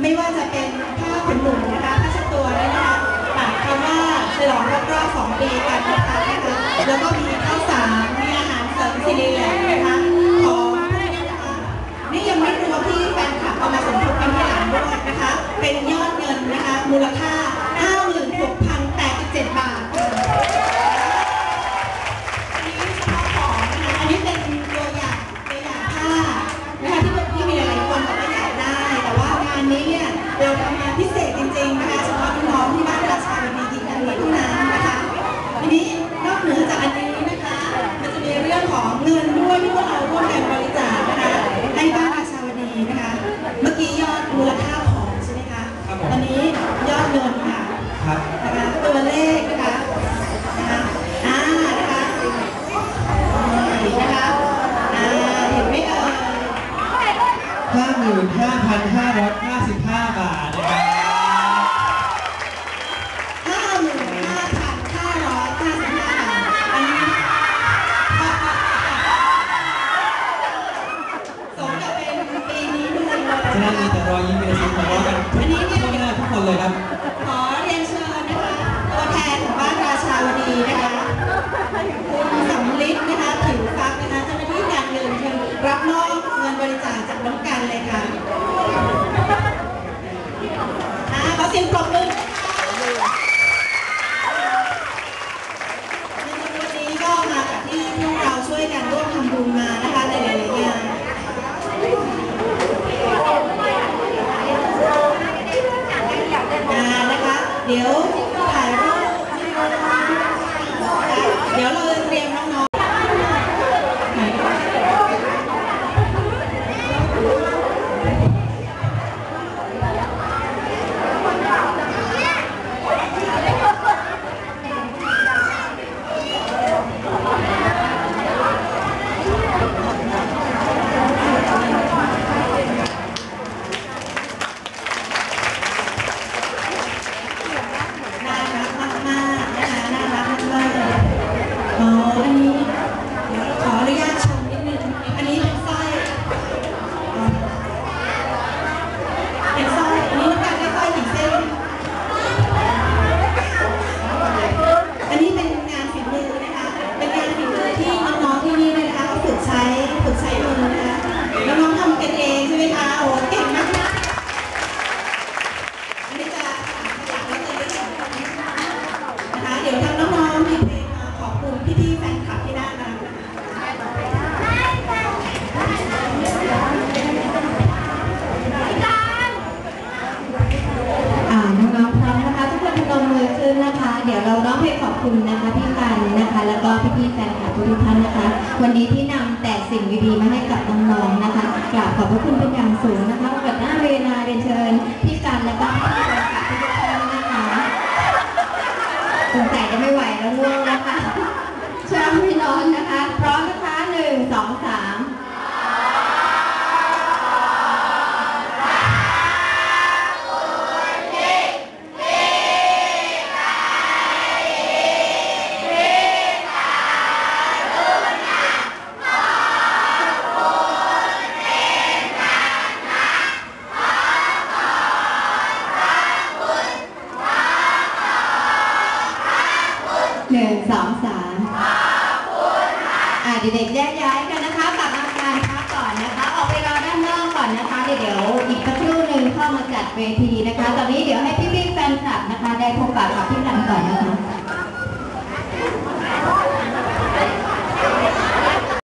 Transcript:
ไม่ว่าจะเป็นผ้าขนหนูนะคะผ้าเช็ดตัวนะคะปากคำว่าฉลองครบรอบสองปีการพระทานนะคะแล้วก็มีข้าวสารมีอาหารเสริมสิริแลนะคะของนี่ยังไม่รวมที่แฟนคลับเอามาสมทบกันที่หลังด้วยนะคะ เป็นยอดเงินนะคะมูลค่า 2,500 ขอ เดี๋ยวเราร้องเพลงขอบคุณนะคะพี่กันนะคะ แล้วก็พี่ๆแฟนคลับทุกท่านนะคะ วันนี้ที่นำแต่สิ่งดีๆมาให้กับน้องๆนะคะกราบขอบพระคุณเป็นอย่างสูงนะคะโอกาสหน้าเวนาเรียนเชิญพี่กันแล้วก็พี่แฟนคลับทุกท่านนะคะสงสัยจะไม่ไหวแล้วง่วงแล้วค่ะเช้าไม่นอนนะ สองสามอ่าเด็กๆแยกย้ายกันนะคะกลับมาทานพักก่อนนะคะ ออกไปรอด้านนอกก่อนนะคะ เดี๋ยวอีกสักครู่หนึ่งเข้ามาจัดเวทีนะคะ ตอนนี้เดี๋ยวให้พี่ๆแฟนคลับนะคะ